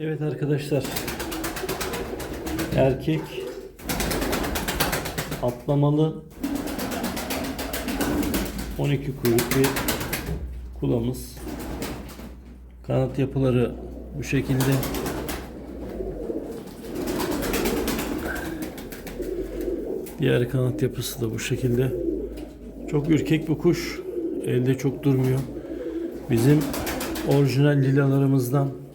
Evet arkadaşlar. Erkek atlamalı 12 kuyruk bir kulamız. Kanat yapıları bu şekilde. Diğer kanat yapısı da bu şekilde. Çok ürkek bir kuş. Elde çok durmuyor. Bizim orijinal lilalarımızdan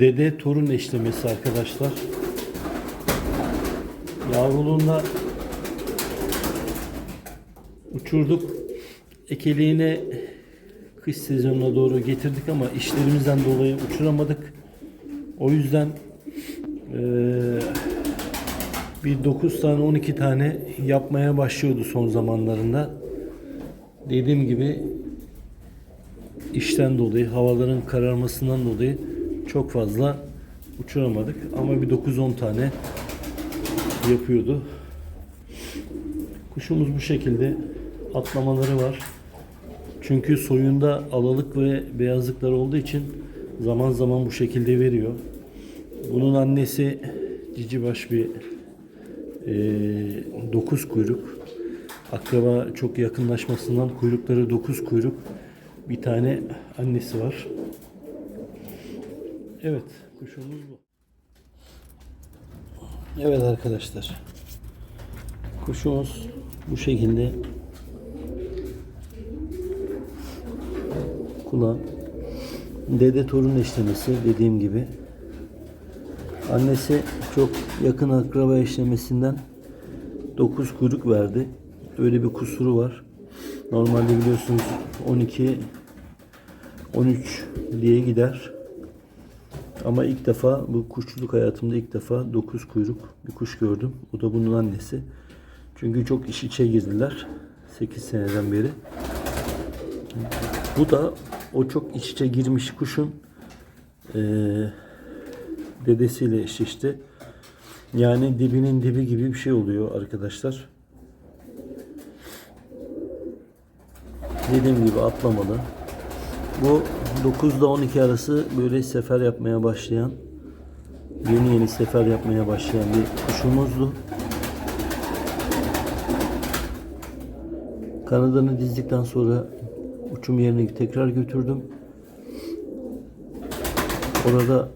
dede torun eşlemesi arkadaşlar. Yavruluğunda uçurduk. Ekeliğine kış sezonuna doğru getirdik ama işlerimizden dolayı uçuramadık. O yüzden eee, bir 9 tane 12 tane yapmaya başlıyordu son zamanlarında. Dediğim gibi işten dolayı, havaların kararmasından dolayı çok fazla uçuramadık. Ama bir 9-10 tane yapıyordu. Kuşumuz bu şekilde atlamaları var. Çünkü soyunda alalık ve beyazlıklar olduğu için zaman zaman bu şekilde veriyor. Bunun annesi cicibaş bir e, 9 kuyruk. Akraba çok yakınlaşmasından kuyrukları 9 kuyruk. Bir tane annesi var. Evet, kuşumuz bu. Evet arkadaşlar. Kuşumuz bu şekilde kula dede torun eşlemesi dediğim gibi annesi çok yakın akraba eşlemesinden 9 kuyruk verdi. Öyle bir kusuru var. Normalde biliyorsunuz 12 13 diye gider. Ama ilk defa bu kuşçuluk hayatımda ilk defa 9 kuyruk bir kuş gördüm. O da bunun annesi. Çünkü çok iş içe girdiler. 8 seneden beri. Bu da o çok iç içe girmiş kuşun eee, dedesiyle eşleşti. Yani dibinin dibi gibi bir şey oluyor arkadaşlar. Dediğim gibi atlamalı. Bu 9 ile 12 arası böyle sefer yapmaya başlayan yeni yeni sefer yapmaya başlayan bir kuşumuzdu. Kanadını dizdikten sonra uçum yerine tekrar götürdüm. Orada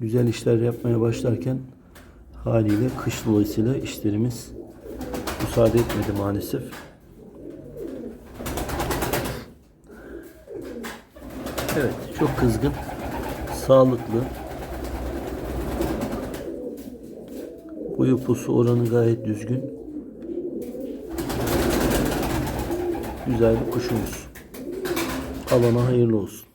güzel işler yapmaya başlarken haliyle kış dolayısıyla işlerimiz müsaade etmedi maalesef. Evet, çok kızgın, sağlıklı. Boyu pusu oranı gayet düzgün. Güzel bir kuşumuz. Alana hayırlı olsun.